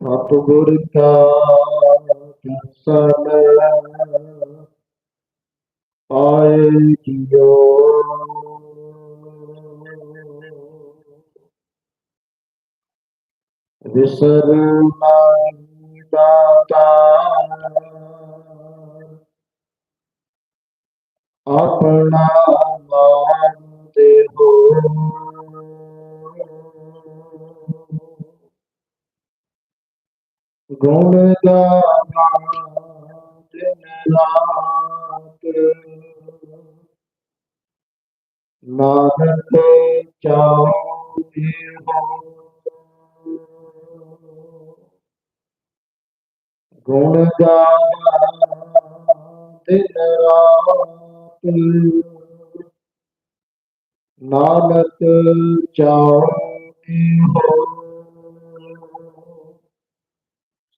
ਸਤਿਗੁਰ ਕਾ ਦਰਸ਼ਨ ਆਏ ਜੀਓ। ਵਿਸਰ ਨਾਹੀ ਦਾਤਾ। ਆਪਣਾ ਨਾਮ ਦੇਹੋ ਗੁਣ ਗਾਵਾਂ ਦਿਨ ਰਾਤ ਨਾਨਕ ਚਾਹੇ ਗੁਣ ਗਾਵਾਂ ਦਿਨ ਰਾਤ ਨਾਨਕ ਚਾਹੇ ਹੋ।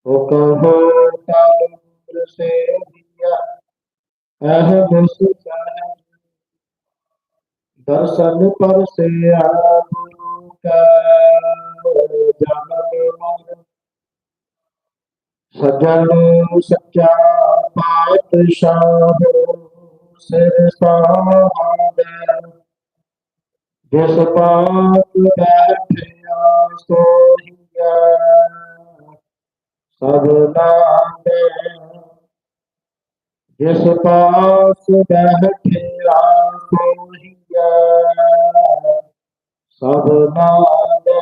ਸੋ ਕਹੋ ਤਲ ਸੇ ਦਿਆ ਅਹ ਬਸ ਸਹਿ ਦਰਸ਼ਨ ਪਰ ਸੇ ਗੁਰੂ ਕਾ ਜਨਮ ਮਨ। ਸਜਣ ਸੱਚਾ ਪਾਤਸ਼ਾਹ ਸਿਰ ਸਾਹਮਣੇ ਜਿਸ ਪਾਪ ਬੈਠਿਆ ਸੋਹੀਆ ਸਭਨਾ ਜਿਸ ਪਾਸ ਬੈਠਿਆ ਸੋਹੀਆ ਸਭਨਾ ਦੇ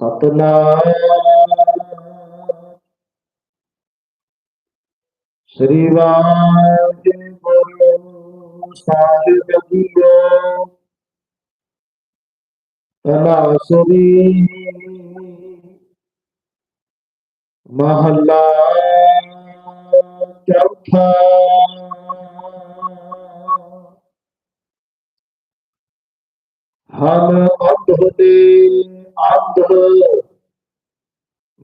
ਸਤਨਾਮ। ਸ੍ਰੀ ਵਾਹਿਗੁਰੂ ਸਾਹਿਬ ਜੀਓ ਤਨਾਸਰੀ ਮਹੱਲਾ ਚੌਥਾ। ਹਮ ਅੰਧ ਦੇ ਅੰਧ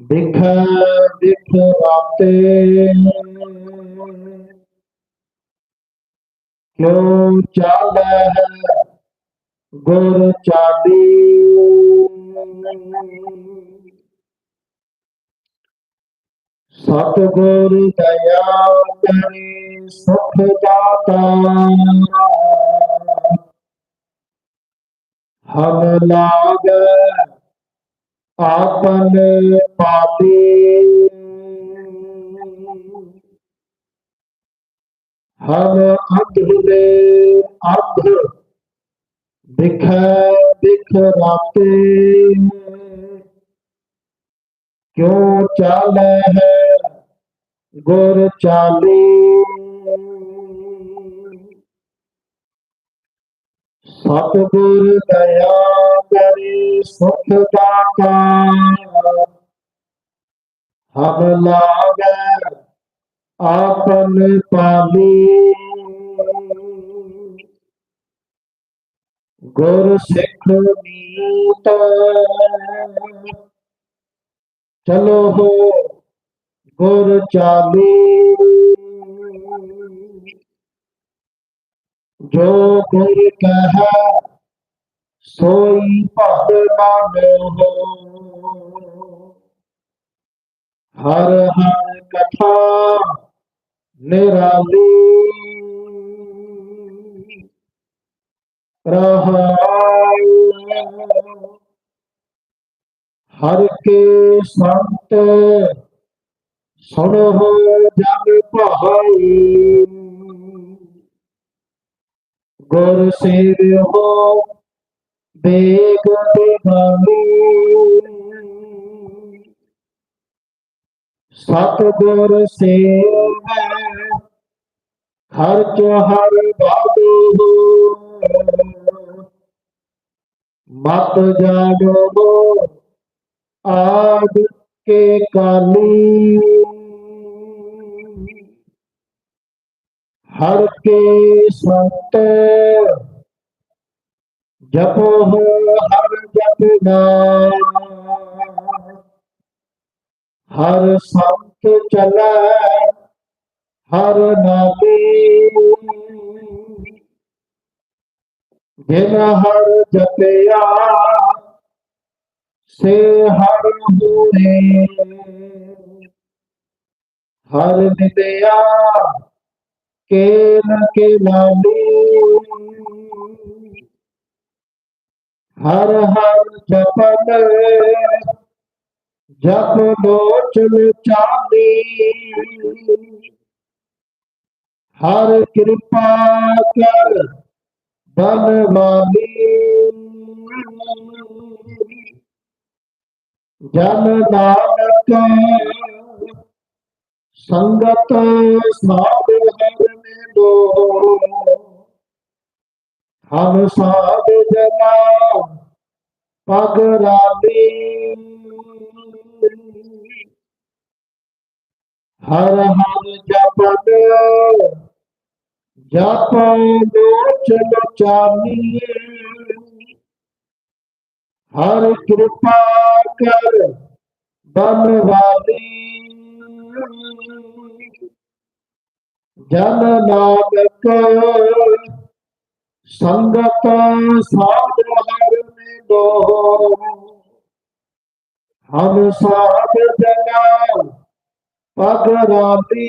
ਬਿਖ ਬਿਖ ਰਾਤੇ। ਕਿਉ ਚਾਲੈ ਹੈ ਗੁਰ ਚਾਲੀ? ਸਤਿਗੁਰ ਦਇਆ ਕਰੇ ਸੁਖ ਦਾਤਾ। ਹਮ ਲਾਗ ਆਪਨ ਪਾਤੀ ਹਮ ਅੰਧਲੇ ਅੰਧ ਬਿਖ ਬਿਖ ਰਾਤੇ ਕਿਉ ਚਾਲੈ ਹੈ ਗੁਰ ਚਾਲੀ? ਸਤਿਗੁਰ ਦਇਆ ਕਰੇ ਸੁਖ ਦਾਤਾ ਹਮ ਲਾਗੈ ਆਪਨ ਪਾਲੀ। ਗੁਰ ਸਿੱਖ ਨੀਤ ਚਲੋ ਹੋ ਗੁਰ ਚਾਲੀ। ਜੋ ਗੁਰ ਕਹੈ, ਸੋਈ ਭਗ ਹੋ। ਹਰ ਹਰ ਕਥਾ ਨਿਰਾਲੀ। ਰਹਾਉ ਹਰ ਕੇ ਸੰਤ ਸੁਣੋ ਜਗ ਭਾਈ। ਗੁਰ ਸੇਵਿਓ ਬੇਗ ਬਿਗਾਨੀ ਸਤਿਗੁਰ ਸੇਵੈ ਖਰਚ ਹਰ ਬਾਦੋ ਮਤ ਜਾਣੋ ਆਦ ਕੇ ਕਾਲੀ। ਹਰ ਕੇ ਸੰਤ ਜਪੋ ਹਰ ਜਪ ਜਪਨਾ ਹਰ ਸੰਤ ਚਲੈ, ਹਰ ਨਾਮੀ। ਜਿਨ ਹਰ ਜਪਿਆ, ਸੇ ਹਰ ਹੋਏ। ਹਰ ਨਿਦਿਆ ਕੇ ਨ ਕੇ ਲਾਲੀ। ਹਰ ਹਰ ਜਪਨ, ਜਪ ਲੋਚਨ ਚਾਂਦੀ। ਹਰ ਕਿਰਪਾ ਕਰ ਬਨਵਾਲੀ ਜਨ ਨਾਨਕ ਸੰਗਤ ਸਾਧ ਹਰ ਲੋ ਹਮ ਸਾਧ ਜਨਾ ਪਗ ਰਾਲੀ ਹਰ ਹਰ ਜਪਨ ਜਪ ਲੋਚਨ ਚਾਨੀ ਹਰ ਕਿਰਪਾ ਕਰ ਬਨਵਾਲੀ ਜਨ ਨਾਨਕ ਸੰਗਤ ਸਾਧ ਹਰ ਨੇ ਦੋ ਹਮ ਸਾਧ ਜਨਾ ਪਗ ਰਾਤੀ